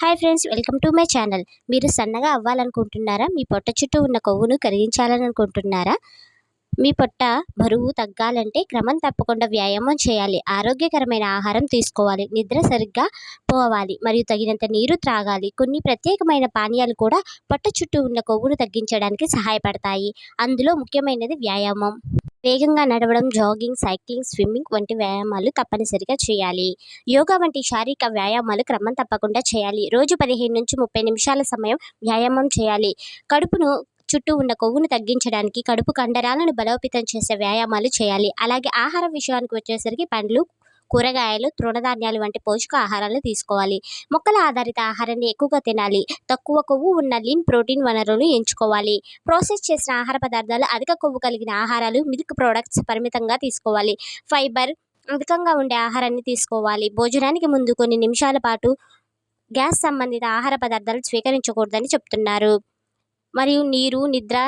Hi friends welcome to my channel. మీరు సన్నగా అవ్వాలనుకుంటున్నారా? మీ పొట్ట చుట్టూ ఉన్న కొవ్వును కరిగించాలని అనుకుంటున్నారా మీ పొట్ట బరువు తగ్గాలంటే క్రమం తప్పకుండా వ్యాయామం చేయాలి. ఆరోగ్యకరమైన ఆహారం తీసుకోవాలి. నిద్ర సరిగ్గా పోవాలి. మరియు తగినంత నీరు త్రాగాలి. కొన్ని ప్రత్యేకమైన పానీయాలు కూడా పొట్ట చుట్టూ ఉన్న కొవ్వును తగ్గించడానికి సహాయపడతాయి. అందులో ముఖ్యమైనది వ్యాయామం. వేగంగా నడవడం జాగింగ్ సైక్లింగ్ స్విమ్మింగ్ వంటి వ్యాయామాలు తప్పనిసరిగా చేయాలి. యోగా వంటి శారీరక వ్యాయామాలు క్రమం తప్పకుండా చేయాలి. రోజు పదిహేను నుంచి ముప్పై నిమిషాల సమయం వ్యాయామం చేయాలి. కడుపును చుట్టూ ఉన్న కొవ్వును తగ్గించడానికి కడుపు కండరాలను బలోపేతం చేసే వ్యాయామాలు చేయాలి. అలాగే ఆహార విషయానికి వచ్చేసరికి పండ్లు కూరగాయలు తృణధాన్యాలు వంటి పోషక ఆహారాలు తీసుకోవాలి. మొక్కల ఆధారిత ఆహారాన్ని ఎక్కువగా తినాలి. తక్కువ కొవ్వు ఉన్న లీన్ ప్రోటీన్ వనరులను ఎంచుకోవాలి. ప్రాసెస్ చేసిన ఆహార పదార్థాలు అధిక కొవ్వు కలిగిన ఆహారాలు మిల్క్ ప్రోడక్ట్స్ పరిమితంగా తీసుకోవాలి. ఫైబర్ అధికంగా ఉండే ఆహారాన్ని తీసుకోవాలి. భోజనానికి ముందు కొన్ని నిమిషాల పాటు గ్యాస్ సంబంధిత ఆహార పదార్థాలు స్వీకరించకూడదని చెప్తున్నారు. మరియు నీరు నిద్ర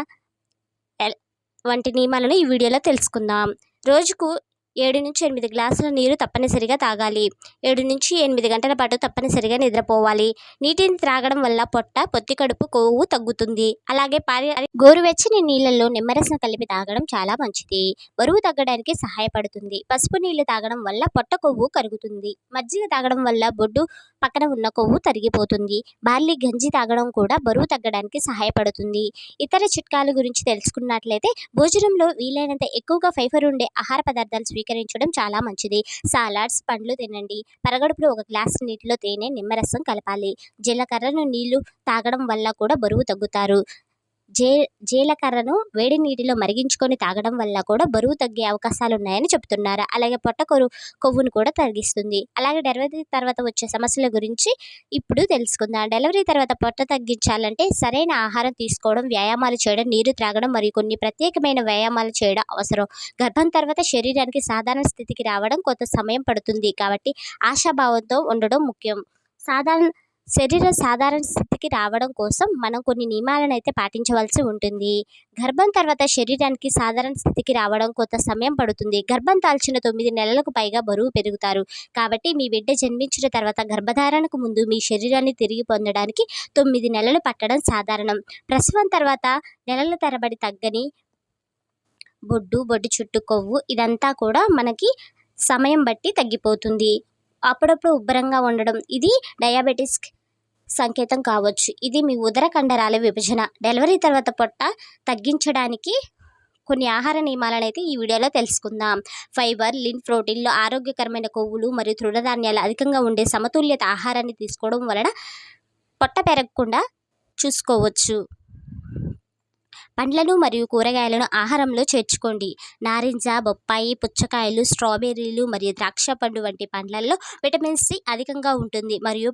వంటి నియమాలను ఈ వీడియోలో తెలుసుకుందాం. రోజుకు ఏడు నుంచి ఎనిమిది గ్లాసుల నీరు తప్పనిసరిగా తాగాలి. ఏడు నుంచి ఎనిమిది గంటల పాటు తప్పనిసరిగా నిద్రపోవాలి. నీటిని త్రాగడం వల్ల పొట్ట పొత్తి కడుపు కొవ్వు తగ్గుతుంది. అలాగే పారి గోరువెచ్చని నీళ్ళల్లో నిమ్మరసం కలిపి తాగడం చాలా మంచిది. బరువు తగ్గడానికి సహాయపడుతుంది. పసుపు నీళ్ళు తాగడం వల్ల పొట్ట కొవ్వు కరుగుతుంది. మజ్జిగ తాగడం వల్ల బొడ్డు పక్కన ఉన్న కొవ్వు తరిగిపోతుంది. బార్లీ గంజి తాగడం కూడా బరువు తగ్గడానికి సహాయపడుతుంది. ఇతర చిట్కాల గురించి తెలుసుకున్నట్లయితే భోజనంలో వీలైనంత ఎక్కువగా ఫైబర్ ఉండే ఆహార పదార్థాలు స్వీకరించడం చాలా మంచిది. సాలాడ్స్ పండ్లు తినండి. పరగడుపులో ఒక గ్లాస్ నీటిలో తేనె నిమ్మరసం కలపాలి. జీలకర్రను నీళ్ళు తాగడం వల్ల కూడా బరువు తగ్గుతారు. జే జీలకర్రను వేడి నీటిలో మరిగించుకొని తాగడం వల్ల కూడా బరువు తగ్గే అవకాశాలు ఉన్నాయని చెప్తున్నారు. అలాగే పొట్ట కొరు కొవ్వును కూడా తగ్గిస్తుంది. అలాగే డెలివరీ తర్వాత వచ్చే సమస్యల గురించి ఇప్పుడు తెలుసుకుందాం. డెలివరీ తర్వాత పొట్ట తగ్గించాలంటే సరైన ఆహారం తీసుకోవడం వ్యాయామాలు చేయడం నీరు త్రాగడం మరియు కొన్ని ప్రత్యేకమైన వ్యాయామాలు చేయడం అవసరం. గర్భం తర్వాత శరీరానికి సాధారణ స్థితికి రావడం కొంత సమయం పడుతుంది కాబట్టి ఆశాభావంతో ఉండడం ముఖ్యం. సాధారణ శరీరం సాధారణ స్థితికి రావడం కోసం మనం కొన్ని నియమాలను అయితే పాటించవలసి ఉంటుంది. గర్భం తర్వాత శరీరానికి సాధారణ స్థితికి రావడం కొంత సమయం పడుతుంది. గర్భం దాల్చిన తొమ్మిది నెలలకు పైగా బరువు పెరుగుతారు. కాబట్టి మీ బిడ్డ జన్మించిన తర్వాత గర్భధారణకు ముందు మీ శరీరాన్ని తిరిగి పొందడానికి తొమ్మిది నెలలు పట్టడం సాధారణం. ప్రసవం తర్వాత నెలల తరబడి తగ్గని బొడ్డు బొడ్డు చుట్టు కొవ్వు ఇదంతా కూడా మనకి సమయం బట్టి తగ్గిపోతుంది. అప్పుడప్పుడు ఉబ్బరంగా ఉండడం. ఇది డయాబెటిస్ సంకేతం కావచ్చు. ఇది మీ ఉదర కండరాల విభజన. డెలివరీ తర్వాత పొట్ట తగ్గించడానికి కొన్ని ఆహార నియమాలను అయితే ఈ వీడియోలో తెలుసుకుందాం. ఫైబర్ లిన్ ప్రోటీన్లు ఆరోగ్యకరమైన కొవ్వులు మరియు తృణధాన్యాలు అధికంగా ఉండే సమతుల్యత ఆహారాన్ని తీసుకోవడం వలన పొట్ట పెరగకుండా చూసుకోవచ్చు. పండ్లను మరియు కూరగాయలను ఆహారంలో చేర్చుకోండి. నారింజ బొప్పాయి పుచ్చకాయలు స్ట్రాబెర్రీలు మరియు ద్రాక్ష పండు వంటి పండ్లలో విటమిన్ సి అధికంగా ఉంటుంది. మరియు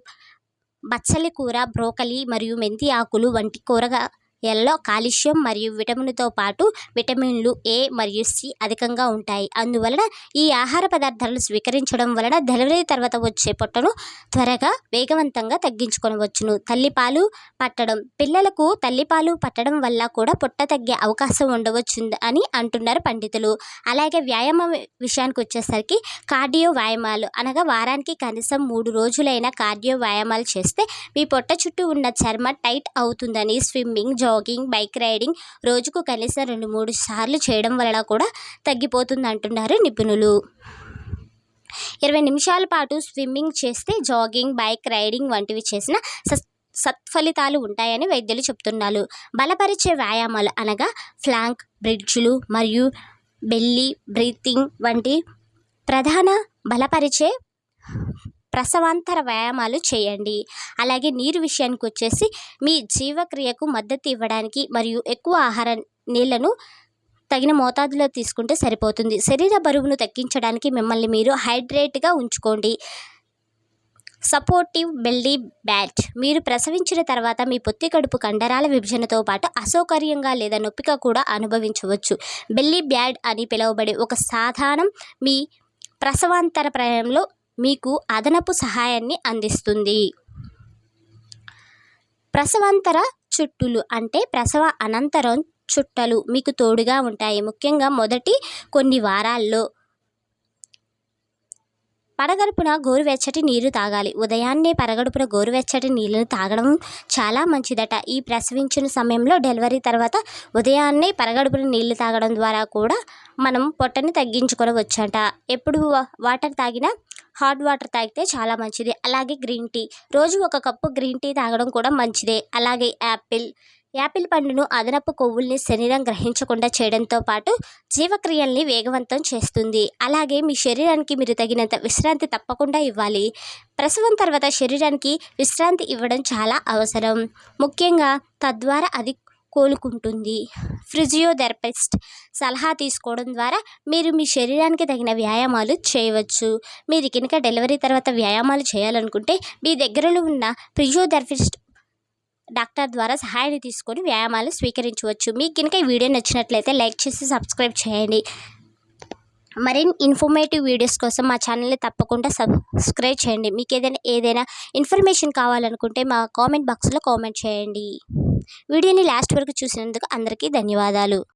బచ్చలి కూర బ్రోకలి మరియు మెంతి ఆకులు వంటి కూరగా ఎల్లో కాల్షియం మరియు విటమిన్తో పాటు విటమిన్లు ఏ మరియు సి అధికంగా ఉంటాయి. అందువలన ఈ ఆహార పదార్థాలను స్వీకరించడం వలన డెలివరీ తర్వాత వచ్చే పొట్టను త్వరగా వేగవంతంగా తగ్గించుకొనవచ్చును. తల్లిపాలు పట్టడం పిల్లలకు తల్లిపాలు పట్టడం వల్ల కూడా పొట్ట తగ్గే అవకాశం ఉండవచ్చు అని అంటున్నారు పండితులు. అలాగే వ్యాయామం విషయానికి వచ్చేసరికి కార్డియో వ్యాయామాలు అనగా వారానికి కనీసం మూడు రోజులైన కార్డియో వ్యాయామాలు చేస్తే మీ పొట్ట చుట్టూ ఉన్న చర్మ టైట్ అవుతుందని స్విమ్మింగ్ జాగింగ్ బైక్ రైడింగ్ రోజుకు కనీసం రెండు మూడు సార్లు చేయడం వలన కూడా తగ్గిపోతుంది అంటున్నారు నిపుణులు. ఇరవై నిమిషాల పాటు స్విమ్మింగ్ చేస్తే జాగింగ్ బైక్ రైడింగ్ వంటివి చేసిన సత్ఫలితాలు ఉంటాయని వైద్యులు చెప్తున్నారు. బలపరిచే వ్యాయామాలు అనగా ఫ్లాంక్ బ్రిడ్జ్లు మరియు బెల్లి బ్రీతింగ్ వంటి ప్రధాన బలపరిచే ప్రసవాంతర వ్యాయామాలు చేయండి. అలాగే నీరు విషయానికి వచ్చేసి మీ జీవక్రియకు మద్దతు ఇవ్వడానికి మరియు ఎక్కువ ఆహార నీళ్ళను తగిన మోతాదులో తీసుకుంటే సరిపోతుంది. శరీర బరువును తగ్గించడానికి మిమ్మల్ని మీరు హైడ్రేట్గా ఉంచుకోండి. Supportive belly bat. మీరు ప్రసవించిన తర్వాత మీ పొత్తి కడుపు కండరాల విభజనతో పాటు అసౌకర్యంగా లేదా నొప్పిగా కూడా అనుభవించవచ్చు. బెల్లీ బ్యాడ్ అని పిలువబడే ఒక సాధారణం మీ ప్రసవాంతర ప్రయాణంలో మీకు అదనపు సహాయాన్ని అందిస్తుంది. ప్రసవాంతర చుట్టులు అంటే ప్రసవ అనంతరం చుట్టలు మీకు తోడుగా ఉంటాయి. ముఖ్యంగా మొదటి కొన్ని వారాల్లో పడగడుపున గోరువెచ్చటి నీరు తాగాలి. ఉదయాన్నే పరగడుపున గోరువెచ్చటి నీళ్ళను తాగడం చాలా మంచిదట. ఈ ప్రసవించిన సమయంలో డెలివరీ తర్వాత ఉదయాన్నే పరగడుపున నీళ్ళు తాగడం ద్వారా కూడా మనం పొట్టని తగ్గించుకోవచ్చట ఎప్పుడు వా- వాటర్ తాగినా హాట్ వాటర్ తాగితే చాలా మంచిది. అలాగే గ్రీన్ టీ. రోజు ఒక కప్పు గ్రీన్ టీ తాగడం కూడా మంచిదే. అలాగే యాపిల్. యాపిల్ పండును అదనపు కొవ్వుల్ని శరీరం గ్రహించకుండా చేయడంతో పాటు జీవక్రియల్ని వేగవంతం చేస్తుంది. అలాగే మీ శరీరానికి మీరు తగినంత విశ్రాంతి తప్పకుండా ఇవ్వాలి. ప్రసవం తర్వాత శరీరానికి విశ్రాంతి ఇవ్వడం చాలా అవసరం. ముఖ్యంగా తద్వారా అది కోలుకుంటుంది. ఫిజియోథెరపిస్ట్ సలహా తీసుకోవడం ద్వారా మీరు మీ శరీరానికి తగిన వ్యాయామాలు చేయవచ్చు. మీరు కనుక డెలివరీ తర్వాత వ్యాయామాలు చేయాలనుకుంటే మీ దగ్గరలో ఉన్న ఫిజియోథెరపిస్ట్ డాక్టర్ ద్వారా సహాయాన్ని తీసుకొని వ్యాయామాలు స్వీకరించవచ్చు. మీకు కనుక ఈ వీడియో నచ్చినట్లయితే లైక్ చేసి సబ్స్క్రైబ్ చేయండి. మరిన్ని ఇన్ఫర్మేటివ్ వీడియోస్ కోసం మా ఛానల్ని తప్పకుండా సబ్స్క్రైబ్ చేయండి. మీకు ఏదైనా ఏదైనా ఇన్ఫర్మేషన్ కావాలనుకుంటే మా కామెంట్ బాక్స్లో కామెంట్ చేయండి. వీడియోని లాస్ట్ వరకు చూసినందుకు అందరికీ ధన్యవాదాలు.